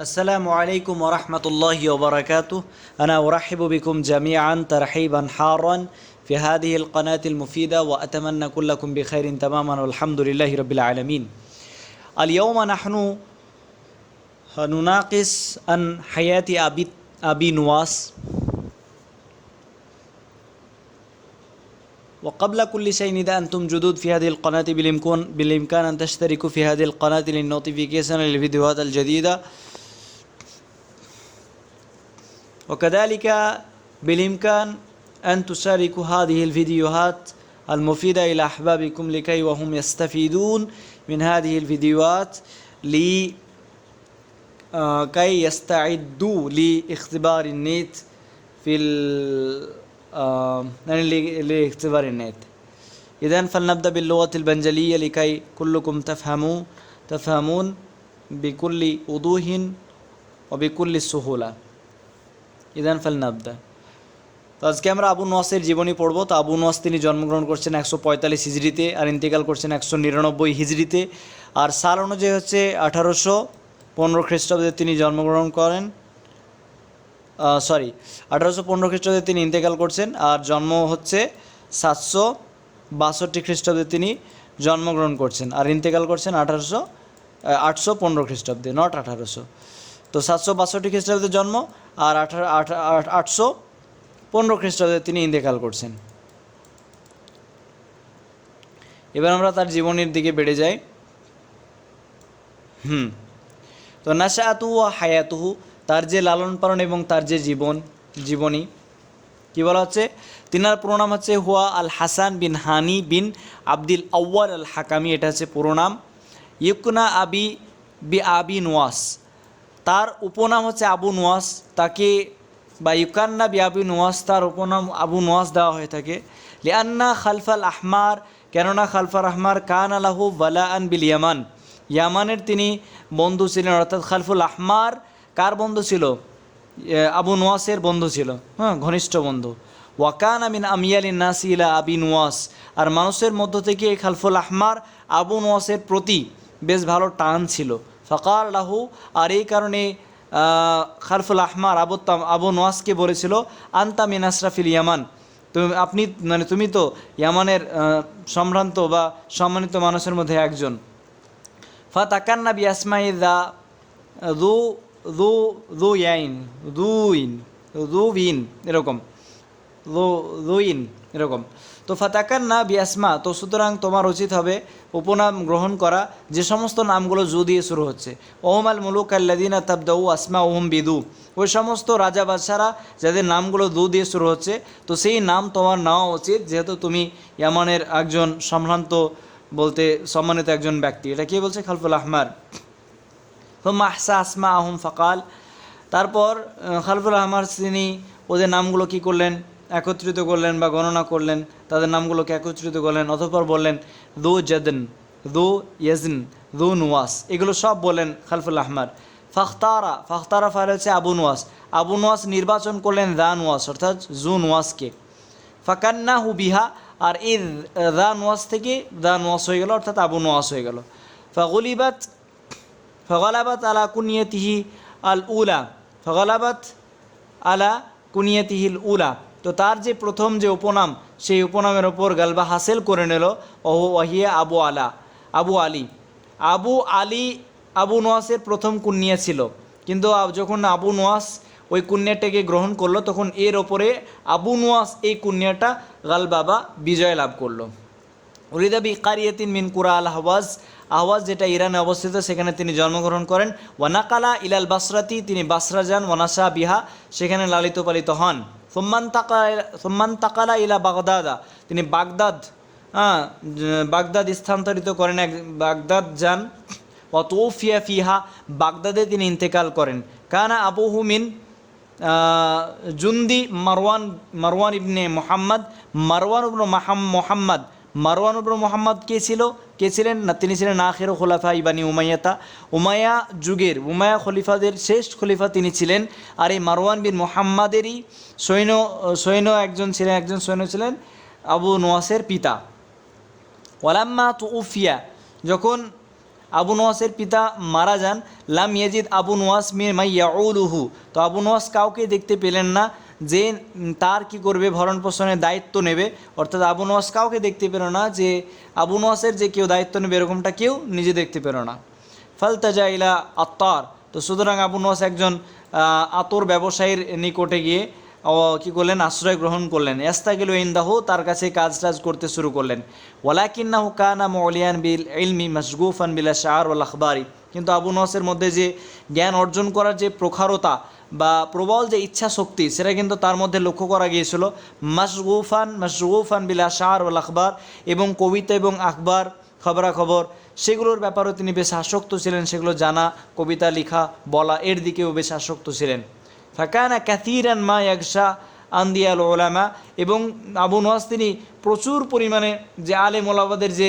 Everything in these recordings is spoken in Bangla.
السلام عليكم ورحمة الله وبركاته. أنا أرحب بكم جميعا ترحيبا حارا في هذه القناة المفيدة وأتمنى كلكم بخير تماما والحمد لله رب العالمين. اليوم نحن نناقش عن حياة أبي أبي نواس. وقبل كل شيء إذا أنتم جدد في هذه القناة بالإمكان بالإمكان أن تشتركوا في هذه القناة للنوتيفيكيشن للفيديوهات الجديدة. وكذلك بالإمكان أن تشاركوا هذه الفيديوهات المفيدة إلى أحبابكم لكي وهم يستفيدون من هذه الفيديوهات لكي يستعدوا لاختبار النت في آه، يعني لاختبار النت. إذن فلنبدأ باللغة البنجلية لكي كلكم تفهموا تفهمون بكل وضوح وبكل سهولة. ইদান ফাল নাবদা তো আজকে আমরা আবু নোয়াসের জীবনী পড়ব। তো আবু নোয়াস তিনি জন্মগ্রহণ করছেন একশো পঁয়তাল্লিশ হিজড়িতে আর ইন্তেকাল করছেন একশো নিরানব্বই হিজড়িতে। আর সাল অনুযায়ী হচ্ছে আঠারোশো পনেরো খ্রিস্টাব্দে তিনি জন্মগ্রহণ করেন। সরি আঠারোশো পনেরো খ্রিস্টাব্দে তিনি ইন্তেকাল করছেন। আর জন্ম হচ্ছে সাতশো বাষট্টি খ্রিস্টাব্দে তিনি জন্মগ্রহণ করছেন। আর ইন্তেকাল করছেন আঠারোশো আটশো পনেরো খ্রিস্টাব্দে, নট আঠারোশো। তো সাতশো বাষট্টি খ্রিস্টাব্দে জন্ম আর আঠারো আটশো পনেরো খ্রিস্টাব্দে তিনি ইন্তেকাল করছেন। এবার আমরা তার জীবনের দিকে বেড়ে যাই। হুম। তো নাশাতু ও হায়াতুহু, তার যে লালন পালন এবং তার যে জীবন, জীবনী, কি বলা হচ্ছে? তিনার পুরো নাম হচ্ছে হুয়া আল হাসান বিন হানি বিন আব্দুল আউয়াল আল হাকামি, এটা হচ্ছে পুরো নাম। আবি বি আবি নোয়াস তার উপনাম হচ্ছে আবু নোয়াস তাকে বা ইউকান্না বি আবু নোয়াস তার উপনাম আবু নোয়াস দেওয়া হয়ে থাকে। লিয়ান্না খালফাল আহমার, কেননা খালফাল আহমার কান আলাহু ওয়ালা আন বিল ইয়ামান। ইয়ামানের তিনি বন্ধু ছিলেন, অর্থাৎ খালফুল আহমার কার বন্ধু ছিল? আবু নোয়াসের বন্ধু ছিল। হ্যাঁ ঘনিষ্ঠ বন্ধু। ওয়াকান আমিন আমিয়ালি নাসিলা আবি নোয়াস আর মানুষের মধ্য থেকে এই খালফুল আহমার আবু নোয়াসের প্রতি বেশ ভালো টান ছিল। ফকার লাহু আর এই কারণে আহ, খালফুল আহমার আবু তাম- আবু নোয়াসকে বলেছিল আন্তা মিন আশরাফিল ইয়ামান। তুমি আপনি মানে তুমি তো ইয়ামানের সম্ভ্রান্ত বা সম্মানিত মানুষের মধ্যে একজন। ফাতাকান্না বি আসমাই দা দু দু দু ইয়াইন দুইন দুইন এরকম। দু দুইন এরকম। তো ফাতাকান্না না আসমা তো সুতরাং তোমার উচিত হবে উপনাম গ্রহণ করা, যে সমস্ত নামগুলো জু দিয়ে শুরু হচ্ছে। ওহম আল মুলুক আল্লাদিনা তাবদাউ আসমা ওহম বিদু। ওই সমস্ত রাজা বাদশারা যাদের নামগুলো দু দিয়ে শুরু হচ্ছে, তো সেই নাম তোমার নেওয়া উচিত, যেহেতু তুমি ইয়ামানের একজন সম্ভ্রান্ত বলতে সম্মানিত একজন ব্যক্তি। এটা কে বলছে? খালফুল আহমার। হুম আহসা আসমা আহম ফকাল। তারপর খালফুল আহমার তিনি ওদের নামগুলো কি করলেন? একত্রিত করলেন বা গণনা করলেন, তাদের নামগুলোকে একত্রিত করলেন অথপর বললেন, দু জদন, দু ইয়াজিন, দু নুয়াস। এগুলো সব বলেন খালফুল আহমার। ফাখতারা ফাখতারা ফাইল হচ্ছে আবু নুয়াস। আবু নুয়াস নির্বাচন করলেন দা নুয়াস, অর্থাৎ জু নুয়াসকে। ফাকান্না হু বিহা, আর এই দা নোয়াস থেকে দা নোয়াস হয়ে গেল, অর্থাৎ আবু নোয়াস হয়ে গেল। ফাগলিবাত, ফগলাবাত আলা কুনিয়তিহি আল উলা, ফগলাবাত আলা কুনিয়তিহিল উলা। তো তার যে প্রথম যে উপনাম, সেই উপনামের ওপর গালবা হাসিল করে নিল। ওহ ওয়াহিয়া আবু আলা, আবু আলী। আবু আলী, আবু নোয়াসের প্রথম কুন্নিয়া ছিল। কিন্তু যখন আবু নোয়াস ওই কুন্যাটাকে গ্রহণ করল, তখন এর ওপরে আবু নোয়াস এই কুন্যাটা গালবাবা বিজয় লাভ করল। উরিদাবি কারিয়াতিন মিন কুরা আল আহওয়াজ আহওয়াজ যেটা ইরানে অবস্থিত, সেখানে তিনি জন্মগ্রহণ করেন। ওয়ানাকালা ইলাল বাসরাতি, তিনি বাসরা যান ওয়ানাসা বিহা, সেখানে লালিত পালিত হন। সোম্মান তাকা সোম্মান তাকালা ইলা বাগদাদা। তিনি বাগদাদ হ্যাঁ বাগদাদ স্থানান্তরিত করেন এক, বাগদাদ যান। অতৌফিয়া ফিহা, বাগদাদে তিনি ইন্তেকাল করেন। কানা আবুহুমিন জুন্দি মারওয়ান মারওয়ান ইবনে মোহাম্মদ, মারওয়ান মাহাম, মোহাম্মদ। মারওয়ান ইবনে মোহাম্মদ কে ছিল? কে ছিলেন? না, তিনি ছিলেন আখের খোলাফা ইবানি উমাইয়াতা। উমায়া যুগের উমায়া খলিফাদের শেষ খলিফা তিনি ছিলেন। আর এই মারওয়ান বিন মোহাম্মদেরই সৈন্য সৈন্য একজন ছিলেন, একজন সৈন্য ছিলেন আবু নোয়াসের পিতা। ওয়ালাম্মা তু উফিয়া যখন আবু নোয়াসের পিতা মারা যান, লাম ইয়াজিদ আবু নোয়াস মির মাই ইয়াউলুহু। তো আবু নোয়াস কাউকে দেখতে পেলেন না। যে তার কি করবে, ভরণ পোষণের দায়িত্ব নেবে। অর্থাৎ আবু নোয়াস কাউকে দেখতে পেল না যে আবু নোয়াসের যে কেউ দায়িত্ব নেবে, এরকমটা কেউ নিজে দেখতে পেল না। ফালতাজা ইলা আত্মার। তো সুতরাং আবু নোয়াস একজন আতর ব্যবসায়ীর নিকটে গিয়ে কী করলেন, আশ্রয় গ্রহণ করলেন। এস্তাগিল ইন্দাহ, তার কাছে কাজ টাজ করতে শুরু করলেন। ওয়ালাকিন্নাহু কানা মৌলিয়ান বিল ইলমি মশগুফান বিল শাহর ওয়াল আখবারি। কিন্তু আবু নসের মধ্যে যে জ্ঞান অর্জন করার যে প্রখারতা বা প্রবল যে ইচ্ছা শক্তি সেটা কিন্তু তার মধ্যে লক্ষ্য করা গিয়েছিল। মশগুফান মশগুফান বিল শাহর ওয়াল আখবার এবং কবিতা এবং আখবার, খবরাখবর, সেগুলোর ব্যাপারেও তিনি বেশ আসক্ত ছিলেন, সেগুলো জানা, কবিতা লেখা, বলা এর দিকেও বেশ আসক্ত ছিলেন। ফাকানা ক্যাথিরান মা একশা আন্দিয়াল ওলামা এবং আবু নওয়াজ তিনি প্রচুর পরিমাণে যে আলেম ওলামাদের যে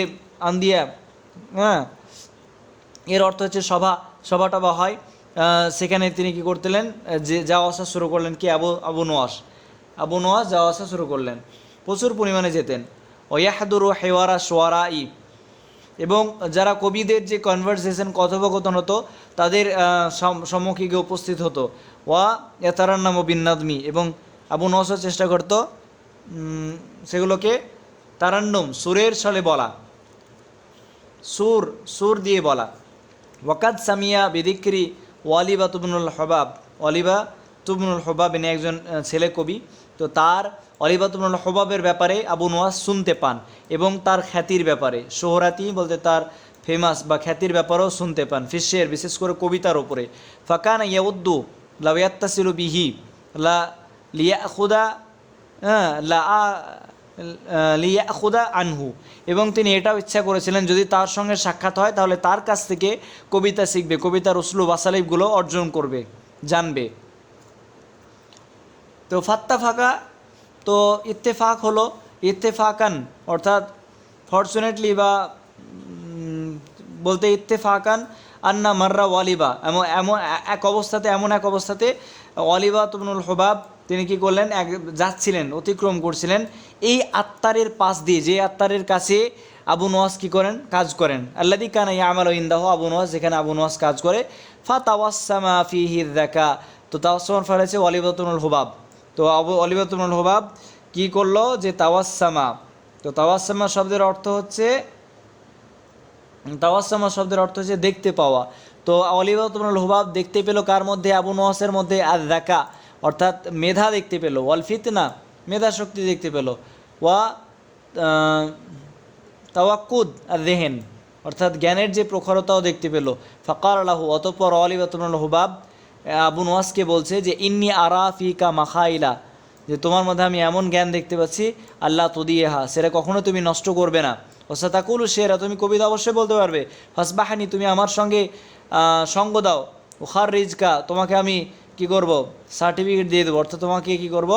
আন্দিয়া হ্যাঁ এর অর্থ হচ্ছে সভা, সভাটা বা হয়। সেখানে তিনি কি করতেলেন? যে যাওয়া আসা শুরু করলেন কি? আবু আবু নোয়াস। আবু নোয়াস যাওয়া আসা শুরু করলেন। প্রচুর পরিমাণে যেতেন। ওয়াহাদুর হেওয়ারা সোয়ারা ই এবং যারা কবিদের যে কনভারসেশন কথোপকথন হতো, তাদের সম্মুখে গিয়ে উপস্থিত হতো। ওয়া এতারান্নাম ও বিন্নাদমি। এবং আবু নসর চেষ্টা করত সেগুলোকে তারান্নম, সুরের ছলে বলা। সুর সুর দিয়ে বলা। ওয়াকাদ সামিয়া বিদিক্রি ওয়ালিবা তুবনুল হবাব অলিবা তুবনুল হবাব এনে একজন ছেলে কবি। তো তার অলিবা তুবনুল হবাবের ব্যাপারে আবু নোয়াজ শুনতে পান এবং তার খ্যাতির ব্যাপারে, সোহরাতি বলতে তার ফেমাস বা খ্যাতির ব্যাপারেও শুনতে পান ফিশের বিশেষ করে কবিতার ওপরে ফাকান ইয়াউদ্দু লাউয়াত্তাসিলু বিহি লা লিয়া খুদা লা লিয়া খুদা আনহু। এবং তিনি এটাও ইচ্ছা করেছিলেন, যদি তার সঙ্গে সাক্ষাৎ হয়, তাহলে তার কাছ থেকে কবিতা শিখবে, কবিতার উসলু বাসালিবগুলো অর্জন করবে, জানবে। তো ফাত্তা ফাঁকা তো ইত্তেফাক হলো, ইত্তেফাকান, অর্থাৎ ফর্চুনেটলি বা বলতে ইত্তেফাকান, আন্না মার্রা ওয়ালিবা, এমন এমন, এক অবস্থাতে, এমন এক অবস্থাতে ওয়ালিবা তুবনুল হবাব তিনি কি করলেন? এক, যাচ্ছিলেন, অতিক্রম করছিলেন। এই আত্মারের পাশ দিয়ে, যে আত্মারের কাছে আবু নোয়াজ কি করেন? কাজ করেন। আল্লাদি কানা ইয়ামাল ইন্দাহ, আবু নোয়াজ যেখানে আবু নোয়াজ কাজ করে। ফা তাওয়াসামা ফিহি দেখা তো তাওয়াসমান ফেলেছে ওয়ালিবাতুল হুবাব। তো আবু অলিবাতুল হুবাব কী করল? যে তাওয়াসামা, তো তাওয়াসামা শব্দের অর্থ হচ্ছে, তাওয়াসামা শব্দের অর্থ হচ্ছে দেখতে পাওয়া। তো অলিবাতুল হুবাব দেখতে পেল কার মধ্যে? আবু নোয়াসের মধ্যে। আর দেখা অর্থাৎ মেধা দেখতে পেল, ওয়াল ফিতনা, মেধা শক্তি দেখতে পেল, ওয়া তাওয়াক্কুদ, আর রেহেন অর্থাৎ জ্ঞানের যে প্রখরতাও দেখতে পেল। ফকার আলাহু অতপর অলিবাতুল হুবাব আবু নোয়াসকে বলছে যে, ইন্নি আরা ফিকা মাখাইলা যে তোমার মধ্যে আমি এমন জ্ঞান দেখতে পাচ্ছি আল্লাহ তুদিয়েহা সেটা কখনো তুমি নষ্ট করবে না। ওসাতাকুলু শেরা তুমি কবিতা অবশ্যই বলতে পারবে, ফাসবাহানি তুমি আমার সঙ্গে সঙ্গ দাও। ওখার রিজকা তোমাকে আমি কি করব? সার্টিফিকেট দিয়ে দেবো। অর্থাৎ তোমাকে কি করব?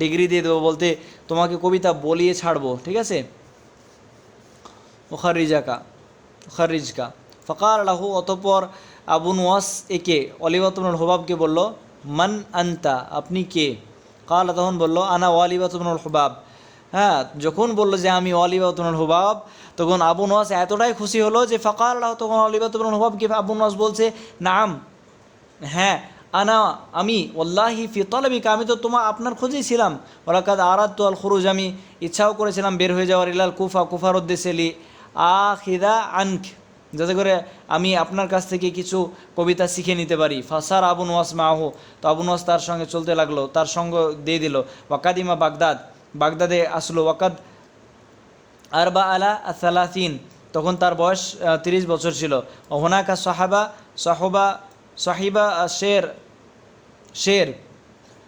ডিগ্রি দিয়ে দেবো বলতে তোমাকে কবিতা বলিয়ে ছাড়বো, ঠিক আছে? ওখার রিজাকা ওখার রিজকা ফকার আলাহু অতপর আবু নোয়াস একে অলিবাতুল হবাবকে বলল, মান আন্তা? আপনি কে? কাল তখন বলল, আনা ওয়ালিবাতুল হবাব। হ্যাঁ যখন বলল যে আমি ওয়ালিবাতুল হবাব, তখন আবু নোয়াস এতটাই খুশি হলো যে ফকার আল্লাহ তখন অলিবাতুল হবাবকে আবু নোয়াস বলছে, নাম। হ্যাঁ আনা আমি ওল্লাহি ফি তলবিকা, আমি তো তোমার আপনার খোঁজেই ছিলাম। ওলাকাদ আরাত আল খুরুজ, আমি ইচ্ছাও করেছিলাম বের হয়ে যাওয়ার, ইলাল কুফা, কুফার উদ্দেশ্যে লি আ খিদা আনখ যাতে করে আমি আপনার কাছ থেকে কিছু কবিতা শিখে নিতে পারি। ফাসার আবু নোয়াস মাহ তো আবু নোয়াস তার সঙ্গে চলতে লাগল, তার সঙ্গ দিয়ে দিল। ওয়াকাদিমা বাগদাদ, বাগদাদে আসলো। ওয়াকাদ আরবা আলা সালাসিন তখন তার বয়স তিরিশ বছর ছিল। হোনাকা সাহাবা, সাহবা সাহিবা শের শের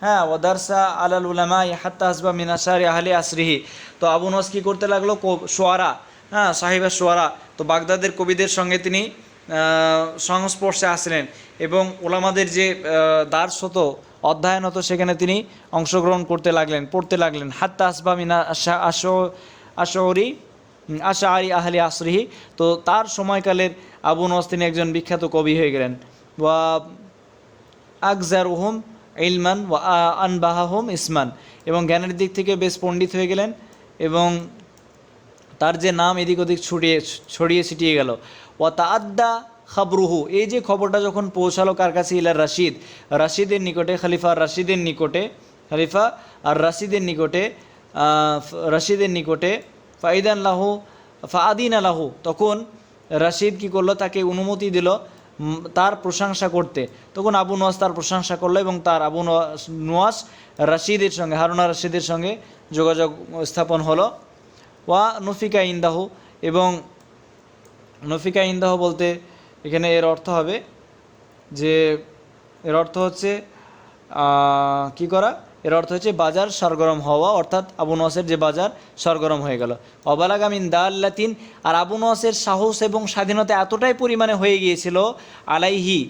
হ্যাঁ ওদারসা আলাল উলামা হাত্তা আসবা মিনাসারি আহলে আসরিহি তো আবু নস কী করতে লাগল? সোয়ারা. হ্যাঁ সাহিবা সোয়ারা. তো বাগদাদের কবিদের সঙ্গে তিনি সংস্পর্শে আসলেন এবং ওলামাদের যে দার্স হতো, অধ্যয়ন হতো, সেখানে তিনি অংশগ্রহণ করতে লাগলেন, পড়তে লাগলেন। হাত্তা আসবা মিনা আশা, আশো, আশরি আশাআরি আহলে আসরিহি। তো তার সময়কালের আবু নস তিনি একজন বিখ্যাত কবি হয়ে গেলেন। বা আকজারুহুম ইলমান ওয়া আনবাহাহুম ইসমান। এবং জ্ঞানের দিক থেকে বেশ পণ্ডিত হয়ে গেলেন এবং তার যে নাম এদিক ওদিক ছড়িয়ে ছড়িয়ে ছিটিয়ে গেল। ও তাদ্দা খাবরুহু, এই যে খবরটা যখন পৌঁছালো কার কাছে? ইলা রাশিদ। রাশিদের নিকটে, খলিফা রাশিদের নিকটে, খালিফা আর রাশিদের নিকটে রাশিদের নিকটে, ফাইদান লাহু ফাদিন আলাহু তখন রাশিদ কি করল? তাকে অনুমতি দিল তার প্রশংসা করতে। তখন আবু নোয়াস তার প্রশংসা করল এবং তার আবু নোয়াস রাশিদের সঙ্গে, হারুনা রাশিদের সঙ্গে যোগাযোগ স্থাপন হলো। ওয়া নফিকা ইন্দাহু এবং নফিকা ইন্দাহ বলতে এখানে এর অর্থ হবে যে, এর অর্থ হচ্ছে কি করা? এর অর্থ হচ্ছে বাজার সরগরম হওয়া, অর্থাৎ আবু নসের যে বাজার সরগরম হয়ে গেল। অবালাগামিন দাল্লাতিন, আর আবু নসের সাহস এবং স্বাধীনতা এতটাই পরিমাণে হয়ে গিয়েছিল, আলাইহি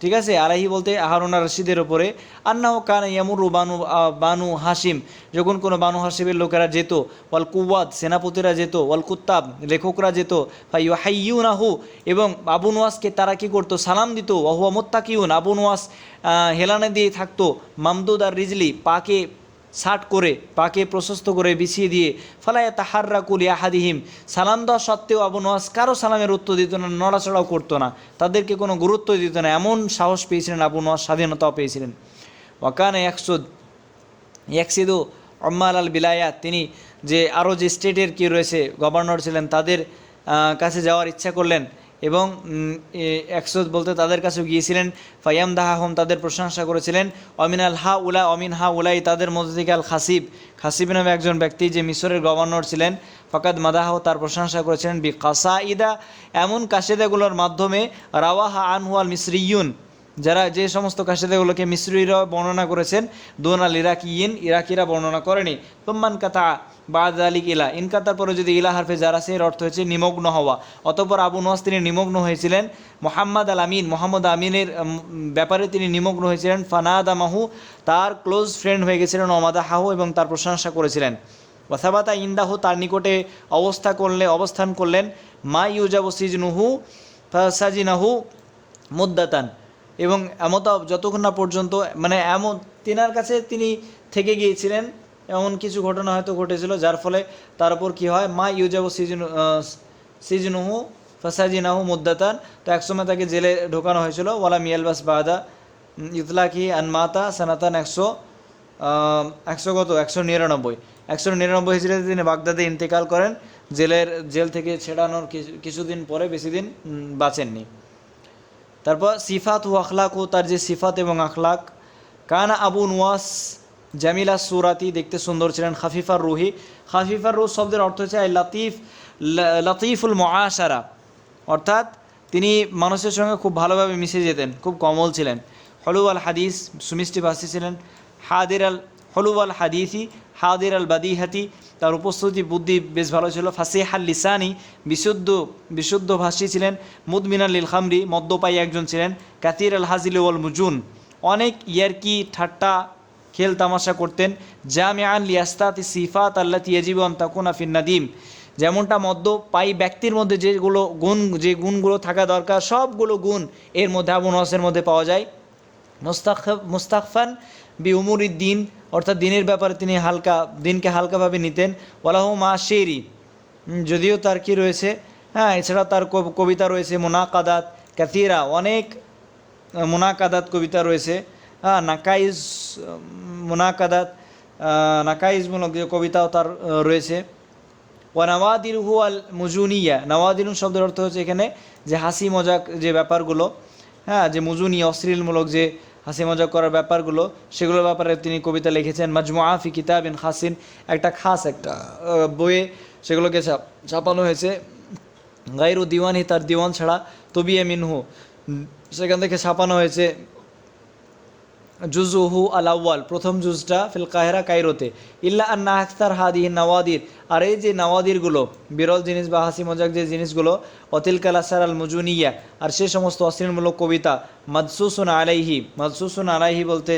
ঠিক আছে, আলাইহি বলতে আহারুনা রশিদের ওপরে আন্নাহ কান ইয়ামুরু বানু বানু হাসিম যখন কোনো বানু হাসিমের লোকেরা যেত, ওয়াল কুওয়াদ, সেনাপতিরা যেত, ওয়াল কুত্তাব, লেখকরা যেত ফাইউ নাহু এবং আবু নোয়াসকে তারা কি করতো, সালাম দিত ওহুয়া মোত্তাকিউন, আবু নোয়াস হেলানে দিয়ে থাকতো, মামদুদ আর রিজলি, পাকে শার্ট করে, পাকে প্রশস্ত করে বিছিয়ে দিয়ে, ফালায়া তাহাররা কুলি আহাদিহিম সালাম দেওয়া সত্ত্বেও আবু নোয়াজ কারও সালামের উত্তর দিত না, নড়াচড়াও করতো না। তাদেরকে কোনো গুরুত্ব দিত না, এমন সাহস পেয়েছিলেন আবু নোয়াজ স্বাধীনতাও পেয়েছিলেন। ওয়াকানে একসুদ ইয়াকসিদু অম্মাল আল বিলায়া, তিনি যে আরও যে স্টেটের কি রয়েছে, গভর্নর ছিলেন, তাদের কাছে যাওয়ার ইচ্ছা করলেন। এবং একশো বলতে তাদের কাছে গিয়েছিলেন ফাইয়াম দাহাহম তাদের প্রশংসা করেছিলেন অমিন আল হা উলা, অমিন হা উলাই তাদের মধ্যে থেকে আল খাসিব খাসিব নামে একজন ব্যক্তি যে মিশরের গভর্নর ছিলেন, ফাকাদ মাদাহ তার প্রশংসা করেছিলেন, বি কাসা ইদা এমন কাশেদাগুলোর মাধ্যমে রাওয়াহা আনহু আল মিসরিয়ুন, যারা যে সমস্ত কাশিদাগুলোকে মিশ্রীরা বর্ণনা করেছেন, দোন আল ইরাকিয়িন, ইরাকিরা বর্ণনা করেনি, তোম্মান কাতা বাদ আলিক ইলা। ইনকাতার পরে যদি ইলা হারফে যারা সে এর অর্থ হচ্ছে নিমগ্ন হওয়া। অতপর আবু নোয়াজ তিনি নিমগ্ন হয়েছিলেন। মোহাম্মদ আল আমিন, মোহাম্মদ আমিনের ব্যাপারে তিনি নিমগ্ন হয়েছিলেন। ফানাদ মাহু তার ক্লোজ ফ্রেন্ড হয়ে গেছিলেন ওমাদা হাহু এবং তার প্রশংসা করেছিলেন। ওয়াসাবাতা ইন্দাহু, তার নিকটে অবস্থা করলে, অবস্থান করলেন। মা ইউজাবু সিজনুহু, ফাসাজিনাহু মুদ্দাতান। এবং এমত, যতক্ষণ না পর্যন্ত মানে এমন তেনার কাছে তিনি থেকে গিয়েছিলেন। এমন কিছু ঘটনা হয়তো ঘটেছিল যার ফলে তার উপর কী হয়, মা ইউজাবু সিজন সিজনুহু ফাসাজিনাহু মুদ্দাতান। তো একসময় তাকে জেলে ঢোকানো হয়েছিল। ওয়ালা মিয়ালবাস বাদা ইতলাকি আনমাতা সানাতান একশো একশো কত? একশো নিরানব্বই। একশো নিরানব্বই হিজড়িতে তিনি বাগদাদে ইন্তেকাল করেন। জেলের, জেল থেকে ছেড়ানোর কিছু- কিছুদিন পরে বেশি দিন বাঁচেননি। তারপর সিফাত ও আখলাক ও তার যে সিফাত এবং আখলাক, কানা আবু নুয়াস জামিলা সুরাতি দেখতে সুন্দর ছিলেন খাফিফার রুহি। খাফিফার রুহ শব্দের অর্থ হচ্ছে লাতিফ লাতিফুল মআশারা। অর্থাৎ তিনি মানুষের সঙ্গে খুব ভালোভাবে মিশে যেতেন, খুব কমল ছিলেন। হলু আল হাদিস, সুমিষ্টি ভাষী ছিলেন। হাদির আল হলু আল হাদিসি, হাদির আল বাদিহাতি, তার উপস্থিতি, বুদ্ধি বেশ ভালো ছিল। ফাসিহ আল লিসানি, বিশুদ্ধ বিশুদ্ধ ভাষী ছিলেন। মুদমিনাল লিল খামরি, মদ্যপায়ী একজন ছিলেন। কাতির আল হাজিল মুজুন। অনেক ইয়ারকি, ঠাট্টা খেল তামাশা করতেন জামিয়ান লিয়াস্তাতি সিফাত আল্লাতি ইয়াজিবু আন তাকুনা ফিন নাদিম। যেমনটা পাই ব্যক্তির মধ্যে যেগুলো গুণ, যে গুণগুলো থাকা দরকার, সবগুলো গুণ এর মধ্যে আবু নসের মধ্যে পাওয়া যায়। মুস্তাখ মুস্তাকফান বি উমুরির দিন অর্থাৎ দিনের ব্যাপারে তিনি হালকা দিনকে হালকাভাবে নিতেন। ওয়ালাহু মা শেরি যদিও তার কি রয়েছে? হ্যাঁ এছাড়া তার কব- কবিতা রয়েছে, মোনাকাদাত ক্যাথিরা অনেক মোনাকাদাত কবিতা রয়েছে। নাকাইজ মোনাকাদাত নাকাইজমূলক যে কবিতাও তার রয়েছে। ওয়া নওয়াদির হু আল মুজুনিয়া নওয়াদিন শব্দের অর্থ হচ্ছে এখানে যে হাসি মজাক যে ব্যাপারগুলো হ্যাঁ যে মুজুনিয়া, অশ্লীলমূলক যে হাসি মজাক করার ব্যাপারগুলো, সেগুলোর ব্যাপারে তিনি কবিতা লিখেছেন। মাজমুআ ফি কিতাবিন খাসিন, একটা খাস একটা বইয়ে সেগুলোকে ছাপ- ছাপানো হয়েছে। গাইরু দিওয়ানি তার দিওয়ান ছাড়া, তবিয়ে মিনহু সেখান থেকে ছাপানো হয়েছে। জুজুহু আল আউয়াল প্রথম জুজটা ফিল কাহেরা কাইরোতে ইল্লা আন্না আখতার হাদিহ নওয়াদির, আর এই যে নওয়াদিরগুলো, বিরল জিনিস বা হাসি মজাক যে জিনিসগুলো অতিল কালাসার আল মুজুনিয়া, আর সে সমস্ত অশ্লীলমূলক কবিতা, মাদসুসুন আলাইহি মাদসুসুন আলাইহি বলতে,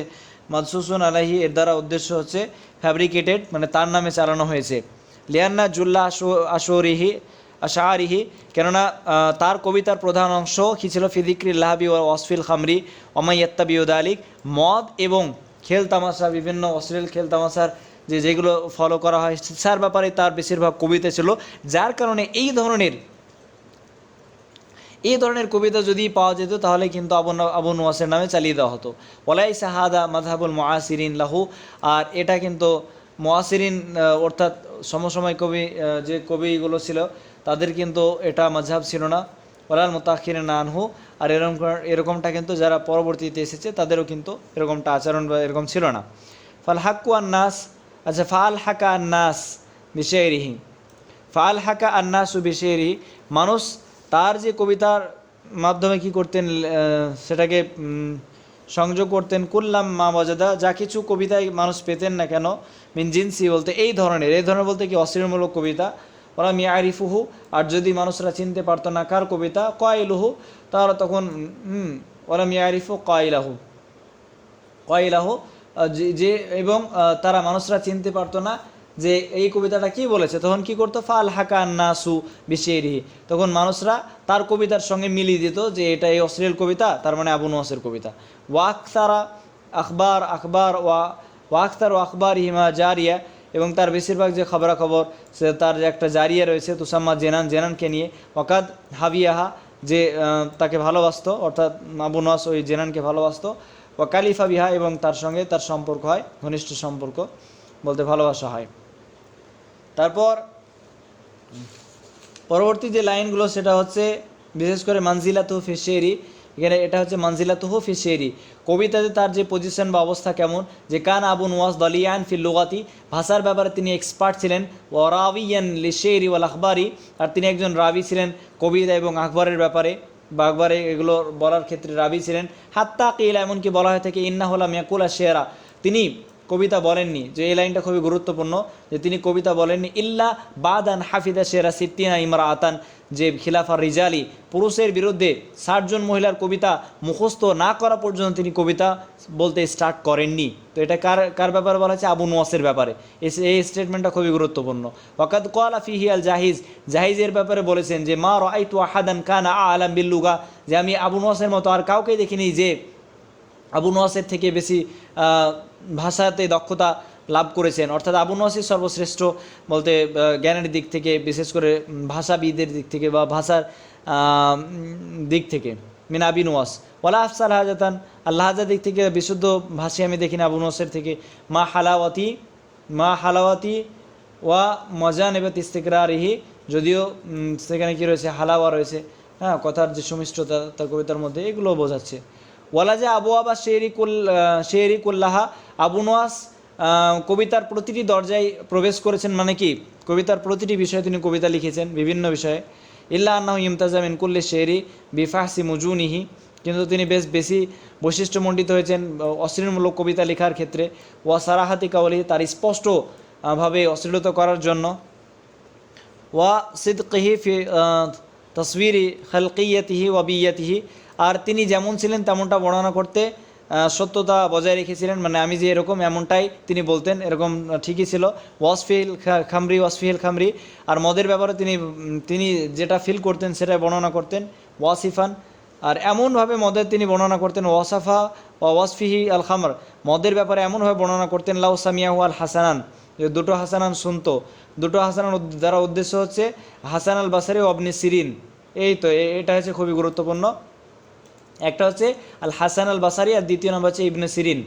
মাদসুসুন আলাইহি এর দ্বারা উদ্দেশ্য হচ্ছে ফ্যাব্রিকেটেড মানে তার নামে চালানো হয়েছে। লিয়ান্না জুল্লা আশো আশোরিহি আশারিহি কেননা তার কবিতার প্রধান অংশ কী ছিল? ফিদিক্রি লাহাবি ও অসফিল খামরি অমাইয়াত্তা বিউদ আলিক মদ এবং খেল তামাশা, বিভিন্ন অশ্লীল খেল তামাশার যে যেগুলো ফলো করা হয়, স্যার ব্যাপারে তার বেশিরভাগ কবিতা ছিল। যার কারণে এই ধরনের এই ধরনের কবিতা যদি পাওয়া যেত, তাহলে কিন্তু আবু আবু নোয়াসের নামে চালিয়ে দেওয়া হতো। ওলাই সাহাদা মাধাবুল মোয়াসিরিন লাহু। আর এটা কিন্তু মোয়াসিরিন অর্থাৎ সমসময় কবি যে কবিগুলো ছিল তাদের কিন্তু এটা মাঝহাব ছিল না। ওলাল মোতাখির আনহু, আর এরকম এরকমটা কিন্তু যারা পরবর্তীতে এসেছে, তাদেরও কিন্তু এরকমটা আচরণ বা এরকম ছিল না। ফাল হাক্কু আন্নাস আচ্ছা ফাল হাকা আন্নাস বিশেরিহি ফাল হাকা আন্নাস আন্নাসু বিশেরি মানুষ তার যে কবিতার মাধ্যমে কি করতেন সেটাকে সংযোগ করতেন, কুল্লাম মা মজাদা যা কিছু কবিতায় মানুষ পেতেন না কেন, মিন জিনসি বলতে, এই ধরনের এই ধরনের বলতে কি অশ্লীলমূলক কবিতা? ওরা মিয়া আরিফুহু আর যদি মানুষরা চিনতে পারতো না কার কবিতা কয়লুহু তাহলে তখন, হুম ওরা মিয়া আরিফু কয়লাহু কয়লাহ যে এবং তারা মানুষরা চিনতে পারতো না যে এই কবিতাটা কি বলেছে, তখন কি করতো? ফাল হাকা নাসু বিশেরিহি তখন মানুষরা তার কবিতার সঙ্গে মিলিয়ে দিত যে এটা এই অশ্লীল কবিতা, তার মানে আবু নোয়াসের কবিতা। ওয়াক তারা আখবার আখবার ওয়া ওয়াক্তার ও আখবার হিমা জারিয়া এবং তার বেশিরভাগ যে খবরাখবর, সে তার যে একটা জারিয়া রয়েছে, তুসাম্মা জেনান, জেনানকে নিয়ে, ওয়াকাদ হাবিয়াহা, যে তাকে ভালোবাসতো, অর্থাৎ আবু নোয়াস ওই জেনানকে ভালোবাসতো ও কালিফা বিহা এবং তার সঙ্গে তার সম্পর্ক হয়, ঘনিষ্ঠ সম্পর্ক বলতে ভালোবাসা হয়। তারপর, পরবর্তী যে লাইনগুলো, সেটা হচ্ছে, বিশেষ করে মানজিলা তুহু ফিশেরি এখানে এটা হচ্ছে মানজিলা তুহু ফিশেরি কবিতাতে তার যে পজিশন বা অবস্থা কেমন, যে কান আবু নোয়াজ দলিয়ান ফিল লুগাতি, ভাষার ব্যাপারে তিনি এক্সপার্ট ছিলেন, ও রাবিয়ান লিশেরি ওয়াল আখবারি, আর তিনি একজন রাবি ছিলেন কবিতা এবং আকবরের ব্যাপারে, বা আকবরে এগুলো বলার ক্ষেত্রে রাবি ছিলেন। হাত্তা কিলা, এমনকি বলা হয়ে থাকে ইন্না হলাম শেরা। তিনি কবিতা বলেননি, যে এই লাইনটা খুবই গুরুত্বপূর্ণ, যে তিনি কবিতা বলেননি, ইল্লা বাদান হাফিদা শেরা সিদ্দিনা ইমরা আতান যে খিলাফা রিজালি পুরুষের বিরুদ্ধে ষাটজন মহিলার কবিতা মুখস্থ না করা পর্যন্ত তিনি কবিতা বলতে স্টার্ট করেননি। তো এটা কার কার ব্যাপারে বলা হচ্ছে আবু নোয়াসের ব্যাপারে। এই- স্টেটমেন্টটা খুবই গুরুত্বপূর্ণ। ওয়াকাদ কোয়ালা ফিহি আল জাহিজ, জাহিজের ব্যাপারে বলেছেন যে, মা রাইতু আহাদান কানা আলাম বিল্লুগা যে আমি আবু নোয়াসের মতো আর কাউকে দেখিনি যে আবু নোয়াসের থেকে বেশি ভাষাতে দক্ষতা লাভ করেছেন। অর্থাৎ আবু নোয়াসই সর্বশ্রেষ্ঠ বলতে জ্ঞানের দিক থেকে, বিশেষ করে ভাষাবিদের দিক থেকে বা ভাষার দিক থেকে। মিন আবি নোয়াস। ওলা আফসাল হাজাতান। আল্লাহ হাজার দিক থেকে বিশুদ্ধ ভাষী আমি দেখিনি আবু নোয়াসের থেকে। মা হালাওয়াতি মা হালাওয়াতি ওয়া মজা নেবে ইস্তেকরারিহি। যদিও সেখানে কি রয়েছে? হালাওয়া রয়েছে। হ্যাঁ কথার যে সুমিষ্টতা, তার কবিতার মধ্যে এগুলো বোঝাচ্ছে। ওয়ালা যে আবু আবা শেরি কুল শেরি কুল্লাহা আবু নোয়াস কবিতার প্রতিটি দরজায় প্রবেশ করেছেন মানে কি? কবিতার প্রতিটি বিষয়ে তিনি কবিতা লিখেছেন, বিভিন্ন বিষয়ে। ইল্লা আন্নাহু ইমতাজা মিন কুল্লি শেরি বিফাহসি মুজুনিহি। কিন্তু তিনি বেশ বেশি বৈশিষ্ট্যমণ্ডিত হয়েছেন অশ্লীলমূলক কবিতা লেখার ক্ষেত্রে। ওয়া সারাহাতি কাওয়ালি তার স্পষ্টভাবে অশ্লীলতা করার জন্য। ওয়া সিদকিহি ফি তসবিরি খালকিয়তিহি ওয়াবিয়তিহি আর তিনি যেমন ছিলেন তেমনটা বর্ণনা করতে সত্যতা বজায় রেখেছিলেন। মানে আমি যে এরকম এমনটাই তিনি বলতেন, এরকম ঠিকই ছিল। ওয়াসফিল খামরি ওয়াসফিল খামরি। আর মদের ব্যাপারে তিনি তিনি যেটা ফিল করতেন সেটা বর্ণনা করতেন, ওয়াসিফান। আর এমনভাবে মদের তিনি বর্ণনা করতেন, ওয়াসাফা ওয়া ওয়াসফিহি আল খামর। মদের ব্যাপারে এমনভাবে বর্ণনা করতেন, লাউ সামিয়াহু আল হাসানান। যে দুটো হাসানান শুনতো। দুটো হাসানান দ্বারা উদ্দেশ্য হচ্ছে হাসান আল বাসারি অবনি সিরিন। এই তো এটা হচ্ছে খুবই গুরুত্বপূর্ণ। একটা হচ্ছে আল হাসান আল বাসারি আর দ্বিতীয় নম্বর হচ্ছে ইবনে সিরিন।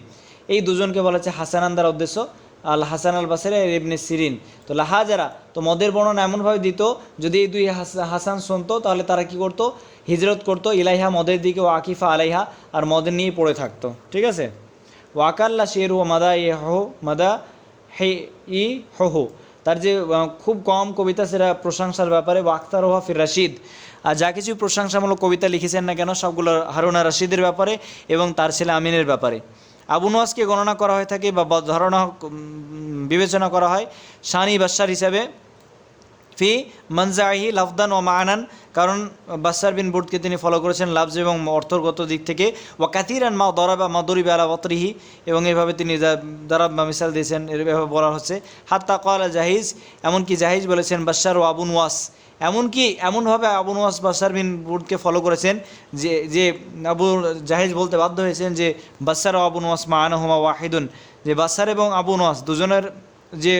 এই দুজনকে বলা হচ্ছে হাসানান দ্বারা উদ্দেশ্য আল হাসান আল বাসারি আর ইবনে সিরিন। তো লাহাজারা, তো মদের বর্ণনা এমনভাবে দিত, যদি এই দুই হাস- হাসান শুনতো তাহলে তারা কি করতো? হিজরত করতো, ইলাইহা মদের দিকে ও আকিফা আলাইহা, আর মদের নিয়ে পড়ে থাকতো। ঠিক আছে? ওয়াকাল্লা শের ও মাদা ই হো মাদা হে ই হো তার যে খুব কম কবিতা সেটা প্রশংসার ব্যাপারে ওয়াক্তার ওহা ফির রাশিদ। আর যা কিছু প্রশংসামূলক কবিতা লিখেছেন না কেন, সবগুলো হারুনা রশিদের ব্যাপারে এবং তার ছেলে আমিনের ব্যাপারে। আবু নোয়াজকে গণনা করা হয়ে থাকে বা ধারণা বিবেচনা করা হয় শানি বাসার হিসাবে। ফি মনজাহি লাফদান ও মানান, কারণ বাসার বিন বুটকে তিনি ফলো করেছেন লাফজ এবং অর্থগত দিক থেকে। ওয়া কাতিরান মা দরাবা মা দরিবা আলা বতরিহি, এবং এইভাবে তিনি দারাব বা মিসাল দিয়েছেন, এভাবে বলা হচ্ছে। হাত্তা কলা জাহিজ, এমনকি জাহিজ বলেছেন বাসার ও আবু নোয়াস এমনকি এমনভাবে আবু বাসার বিন বুটকে ফলো করেছেন যে যে আবু জাহেজ বলতে বাধ্য হয়েছেন যে, বাসার ও আবু নোয়াস মা আনহমা ওয়াহিদুন। যে বাসার এবং আবু নোয়াস দুজনের যে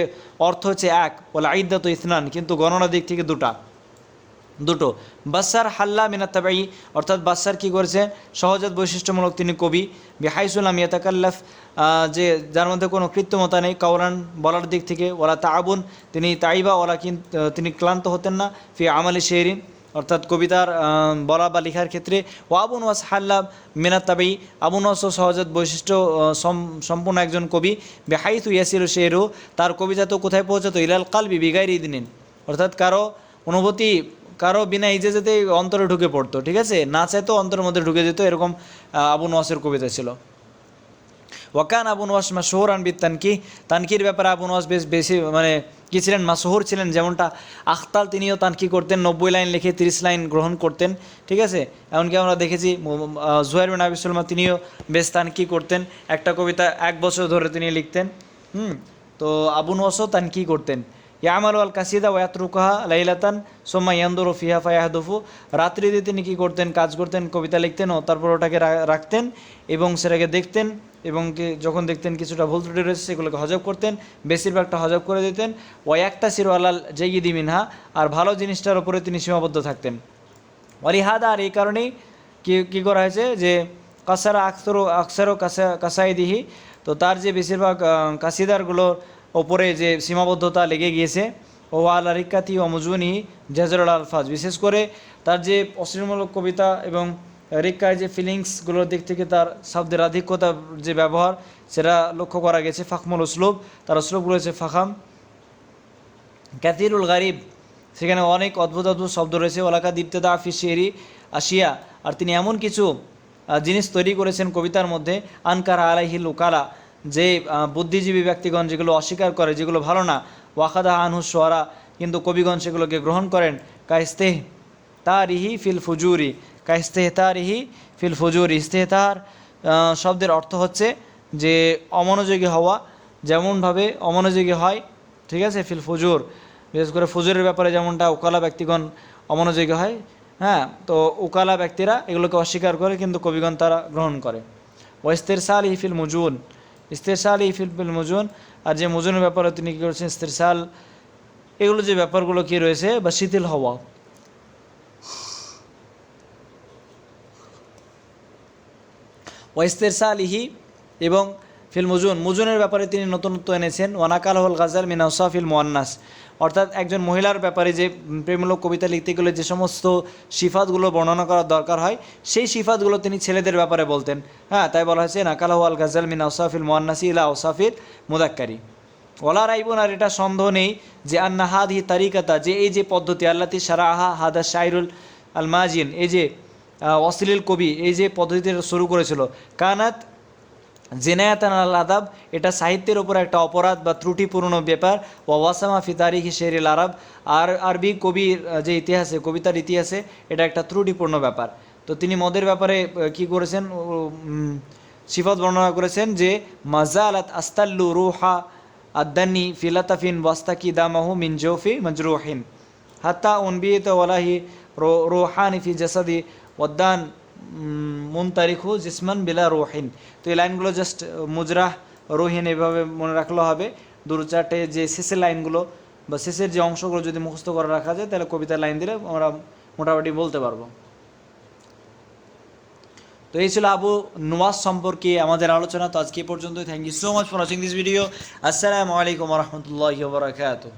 অর্থ হচ্ছে এক বলে আইদ্দাত ইসনান, কিন্তু গণনা দিক থেকে দুটা। দুটো। বাসার হাল্লা মিনাত্তাবাই অর্থাৎ বাসার কি করেছে? সহজাত বৈশিষ্ট্যমূলক তিনি কবি। বিহাইসুলাম ইয়াতাকাল্লাফ যে যার মধ্যে কোনো কৃত্রিমতা নেই কাউরান বলার দিক থেকে ওলা তাআবুন, তিনি তাইবা ওলা তিনি ক্লান্ত হতেন না, ফি আমালি শেহরিন। অর্থাৎ কবিতার বলা বা লেখার ক্ষেত্রে ও আবুন ওয়াস হাল্লা মিনাত্তাবাই আবুন ওয়াস সহজাত বৈশিষ্ট্য সম্পূর্ণ একজন কবি। বেহাইতু ইয়াসির শেহরু, তার কবিতা তো কোথায় পৌঁছাতো? ইলাল কালবি বিগাইরি দিনিন অর্থাৎ কারও অনুভূতি কারও বিনা ইজেজেতে অন্তরে ঢুকে পড়তো, ঠিক আছে? না চাইতো অন্তরের মধ্যে ঢুকে যেত, এরকম আবু নওয়াসের কবিতা ছিল। ওয়াকান আবু নওয়াস মাসহুর আনবিদ তানকি, তানকির ব্যাপারে আবু নওয়াস বেশ বেশি মানে কি ছিলেন? মাসহুর ছিলেন যেমনটা আখতাল তিনিও তানকি করতেন, নব্বই লাইন লিখে তিরিশ লাইন গ্রহণ করতেন, ঠিক আছে? এমনকি আমরা দেখেছি জুয়ার বিন আবিসুলমা তিনিও বেশ তানকি করতেন, একটা কবিতা এক বছর ধরে তিনি লিখতেন, হুম? তো আবু নওয়াসও তানকি করতেন। ইয়ামাল আল কাসিদা ওয়াতরুকাহা লাইলাতান, সোম্মা ইয়ান্দুরু ফিহা ফায়াহদুফু। রাত্রিতে তিনি কী করতেন? কাজ করতেন, কবিতা লিখতেন ও তারপর ওটাকে রাখতেন এবং সেটাকে দেখতেন এবং যখন দেখতেন কিছুটা ভুল ত্রুটি রয়েছে, সেগুলোকে হজব করতেন, বেশিরভাগটা হজব করে দিতেন। ওয়াই একটা সিরো আল্লাল জয়িদি মিনহা, আর ভালো জিনিসটার ওপরে তিনি সীমাবদ্ধ থাকতেন। অরিহাদা আর এই কারণেই কি, কী করা হয়েছে যে, কাসারা আকসরো, আকসারো কাসা, কাসাইদিহি, তো তার যে বেশিরভাগ কাসিদারগুলোর ওপরে যে সীমাবদ্ধতা লেগে গিয়েছে, ও আল আরিকাতি ও মজুনি জাজরুল আলফাজ বিশেষ করে তার যে অশ্লীলমূলক কবিতা এবং রিক্কায় যে ফিলিংসগুলোর দিক থেকে তার শব্দের আধিক্যতার যে ব্যবহার, সেটা লক্ষ্য করা গেছে ফাকমুল উসলুব। তার উসলুবগুলো রয়েছে ফাখাম। ক্যাথিরুল গারিব, সেখানে অনেক অদ্ভুত অদ্ভুত শব্দ রয়েছে। ওলাকা দীপ্তদা আফি শেরি আসিয়া আর তিনি এমন কিছু জিনিস তৈরি করেছেন কবিতার মধ্যে, আনকার আলাইহিল উকালা। যে বুদ্ধিজীবী ব্যক্তিগণ যেগুলো অস্বীকার করে, যেগুলো ভালো না ওয়াকাদা আনহু সোয়ারা কিন্তু কবিগণ সেগুলোকে গ্রহণ করেন। কাইস্তেহ তারিহি ফিল ফুজুরি তারিহি ফিল ফুজুরি। ইস্তেহতার শব্দের অর্থ হচ্ছে যে, অমনোযোগী হওয়া, যেমনভাবে অমনোযোগী হয়, ঠিক আছে, ফিল ফুজুর। বিশেষ করে ফুজুরের ব্যাপারে যেমনটা উকালা ব্যক্তিগণ অমনোযোগী হয় হ্যাঁ তো উকালা ব্যক্তিরা এগুলোকে অস্বীকার করে, কিন্তু কবিগণ তারা গ্রহণ করে। ও ইস্তেরসাল ইফিল মুজুন ইস্তেরসাল ই ফিল মজুন। আর যে মজুনের ব্যাপারে তিনি কী করেছেন? ইস্তেরসাল এগুলো যে ব্যাপারগুলো কি রয়েছে? বা শিথিল হওয়া। ওয়াইস্তেরসালিহি এবং ফিল মুজুন। মুজুনের ব্যাপারে তিনি নতুনত্ব এনেছেন। ওয়ানাকাল হল গাজাল মিনাউসা ফিল মোয়ান্নাস অর্থাৎ একজন মহিলার ব্যাপারে যে প্রেমূলক কবিতা লিখতে গেলে যে সমস্ত সিফাতগুলো বর্ণনা করার দরকার হয়, সেই সিফাতগুলো তিনি ছেলেদের ব্যাপারে বলতেন। হ্যাঁ তাই বলা হয়েছে নাকাল আল গাজাল মিন আউসাফিল মোয়ান্নাসি ইলা আউসাফিল মুদাক্কারি। ওলা রাইবুন, আর এটা সন্দেহ নেই যে আন্না হাদ হি তারিকাতা, যে এই যে পদ্ধতি, আল্লাতি সারা আহা হাদা শাইরুল আল মাজিন, এই যে অশ্লীল কবি, এই যে পদ্ধতিটা শুরু করেছিল, কানাত জেনায়াতান আল আদাব, এটা সাহিত্যের উপর একটা অপরাধ বা ত্রুটিপূর্ণ ব্যাপার। ওয়াসামা ফি তারিখি শেরিল আরব। আর আরবি কবির যে ইতিহাসে, কবিতার ইতিহাসে এটা একটা ত্রুটিপূর্ণ ব্যাপার। তো তিনি মদের ব্যাপারে কি করেছেন? সিফত বর্ণনা করেছেন যে মাজা আলাত আস্তাল্লু রুহা আদানি ফিলাতাফিন ওয়াস্তাকি দামাহু মিন জৌফি মজরুহিন হাত্তা উনবিত ওয়ালাহি রো, রোহানি ফি জাসাদি ওদ্দান মুনতারিখু জিসমান বিলা রোহিন। তো এই লাইনগুলো জাস্ট মুজরাহ, রোহিন এভাবে মনে রাখলে হবে। দু চারটে যে শেষের লাইনগুলো বা শেষের যে অংশগুলো যদি মুখস্থ করে রাখা যায়, তাহলে কবিতার লাইন দিলে আমরা মোটামুটি বলতে পারব। তো এই ছিল আবু নুয়াজ সম্পর্কে আমাদের আলোচনা। তো আজকে এই পর্যন্তই। Thank you so much for watching this video আসসালামু আলাইকুম রহমতুল্লাহ বারাকাতুহ।